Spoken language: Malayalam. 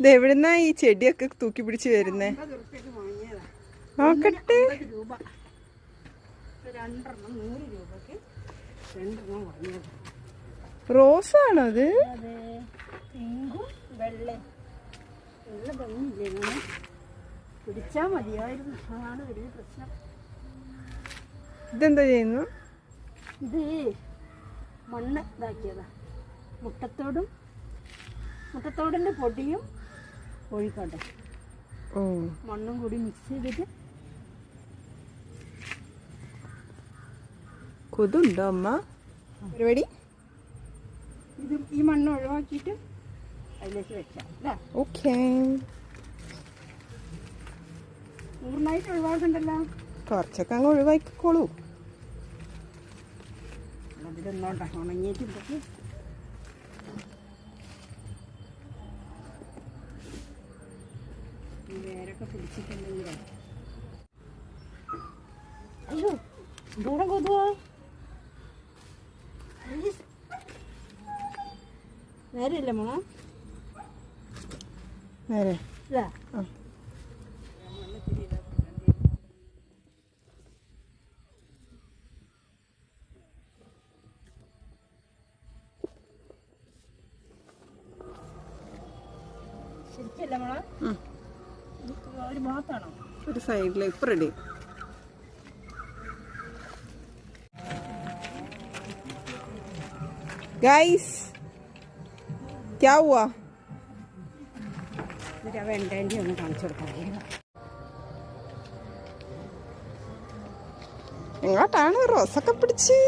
ഇത് എവിടുന്നാ ഈ ചെടിയൊക്കെ തൂക്കി പിടിച്ച് വരുന്നേ? നോക്കട്ടെ. റോസാണോ അത്? അതാണ് വലിയ പ്രശ്നം ഇതെന്താ ചെയ്യുന്നു? ഇത് മണ്ണ് ഇതാക്കിയതാ. മുട്ടത്തോടും മുട്ടത്തോടിന്റെ പൊടിയും കോഴിക്കോട്ടെ. ഓ. മണ്ണും കൂടി മിക്സ് ചെയ്തിട്ട് കൊതുണ്ടോ അമ്മ? പരിപാടി? ഇത് ഈ മണ്ണ് ഒഴിവാക്കിയിട്ട് അതിലേക്ക് വെക്കാം അല്ലേ? ഓക്കേ. പൂർണമായിട്ട് ഒഴിവാക്കണ്ടല്ലോ? കുറച്ചൊക്കെ അങ്ങ് ഒഴിവാക്കിക്കോളൂ. അതിലൊന്നോട്ടെ ഉണങ്ങിയിട്ടുണ്ടെങ്കിൽ വേരൊക്കെ പിടിച്ചിട്ടുണ്ടെങ്കിലേ അയ്യോ ദൂരം കൊതുവോ നേരെയല്ലേ മോളെ നേരെ ആ. ശരിക്കല്ലേ മോളെ. ഒരു ഭാഗത്താണോ? ഒരു സൈഡിൽ ഇപ്പൊ റെഡി ഗൈസ് क्या हुआ വെണ്ടേന്റെ ഒന്ന് കാണിച്ചു കൊടുക്കാം. എങ്ങോട്ടാണ് റോസൊക്കെ പിടിച്ച്?